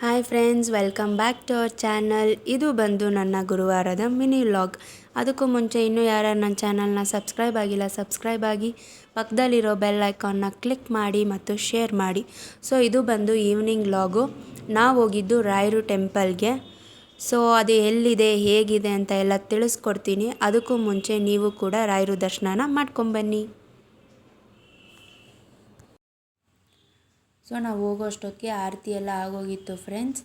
Hi friends welcome back to our channel ಇದು ಬಂದು ನನ್ನ ಗುರುವಾರದ ಮಿನಿ ವ್ಲಾಗ್ ಅದಕ್ಕೂ ಮುಂಚೆ ಇನ್ನೂ ಯಾರ್ಯಾರು ನನ್ನ ಚಾನಲ್ನ ಸಬ್ಸ್ಕ್ರೈಬ್ ಆಗಿಲ್ಲ ಸಬ್ಸ್ಕ್ರೈಬ್ ಆಗಿ ಪಕ್ಕದಲ್ಲಿರೋ ಬೆಲ್ ಐಕಾನ್ನ ಕ್ಲಿಕ್ ಮಾಡಿ ಮತ್ತು ಶೇರ್ ಮಾಡಿ. ಸೊ ಇದು ಬಂದು ಈವ್ನಿಂಗ್ ವ್ಲಾಗು ನಾವು ಹೋಗಿದ್ದು ರಾಯರು ಟೆಂಪಲ್ಗೆ ಸೊ ಅದು ಎಲ್ಲಿದೆ, ಹೇಗಿದೆ ಅಂತ ಎಲ್ಲ ತಿಳಿಸ್ಕೊಡ್ತೀನಿ. ಅದಕ್ಕೂ ಮುಂಚೆ ನೀವು ಕೂಡ ರಾಯರು ದರ್ಶನನ ಮಾಡ್ಕೊಂಬನ್ನಿ ಸೊ ನಾವು ಹೋಗೋಷ್ಟೊತ್ತಿಗೆ ಆರತಿ ಎಲ್ಲ ಆಗೋಗಿತ್ತು ಫ್ರೆಂಡ್ಸ್.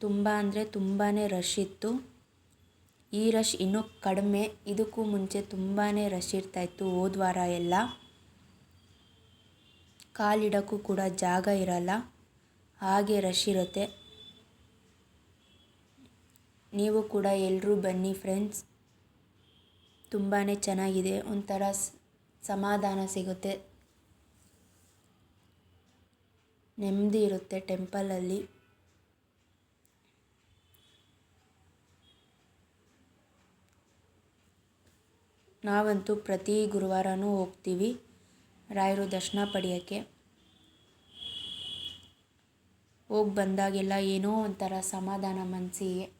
ತುಂಬ ಅಂದರೆ ತುಂಬಾ ರಶ್ ಇತ್ತು. ಈ ರಶ್ ಇನ್ನೂ ಕಡಿಮೆ. ಇದಕ್ಕೂ ಮುಂಚೆ ತುಂಬಾ ರಶ್ ಇರ್ತಾಯಿತ್ತು ಹೋದ ವಾರ ಎಲ್ಲ. ಕಾಲಿಡೋಕ್ಕೂ ಕೂಡ ಜಾಗ ಇರಲ್ಲ. ಹಾಗೆ ರಶ್ ಇರುತ್ತೆ. ನೀವು ಕೂಡ ಎಲ್ಲರೂ ಬನ್ನಿ ಫ್ರೆಂಡ್ಸ್. ತುಂಬಾ ಚೆನ್ನಾಗಿದೆ. ಒಂಥರ ಸಮಾಧಾನ ಸಿಗುತ್ತೆ. ನೆಮ್ಮದಿ ಇರುತ್ತೆ ಟೆಂಪಲಲ್ಲಿ. ನಾವಂತೂ ಪ್ರತಿ ಗುರುವಾರನೂ ಹೋಗ್ತೀವಿ ರಾಯರು ದರ್ಶನ ಪಡೆಯೋಕ್ಕೆ. ಹೋಗಿ ಬಂದಾಗೆಲ್ಲ ಏನೋ ಒಂಥರ ಸಮಾಧಾನ ಮನಸ್ಸಿಗೆ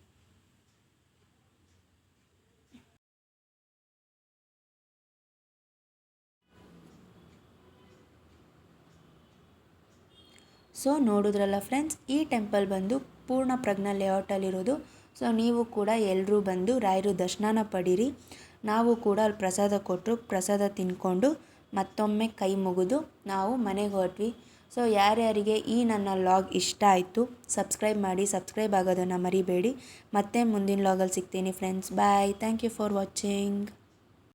ಸೊ ನೋಡಿದ್ರಲ್ಲ ಫ್ರೆಂಡ್ಸ್ ಈ ಟೆಂಪಲ್ ಬಂದು ಪೂರ್ಣ ಪ್ರಜ್ಞಾ ಲೇಔಟಲ್ಲಿರೋದು ಸೊ ನೀವು ಕೂಡ ಎಲ್ಲರೂ ಬಂದು ರಾಯರು ದರ್ಶನನ ಪಡೀರಿ. ನಾವು ಕೂಡ ಅಲ್ಲಿ ಪ್ರಸಾದ ಕೊಟ್ಟರು ಪ್ರಸಾದ ತಿನ್ಕೊಂಡು ಮತ್ತೊಮ್ಮೆ ಕೈ ಮುಗಿದು ನಾವು ಮನೆಗೆ ಹೊರಟ್ವಿ. ಸೊ ಯಾರ್ಯಾರಿಗೆ ಈ ನನ್ನ ಲಾಗ್ ಇಷ್ಟ ಆಯಿತು ಸಬ್ಸ್ಕ್ರೈಬ್ ಮಾಡಿ ಸಬ್ಸ್ಕ್ರೈಬ್ ಆಗೋದನ್ನು ಮರಿಬೇಡಿ. ಮತ್ತೆ ಮುಂದಿನ ಲಾಗಲ್ಲಿ ಸಿಗ್ತೀನಿ friends bye thank you for watching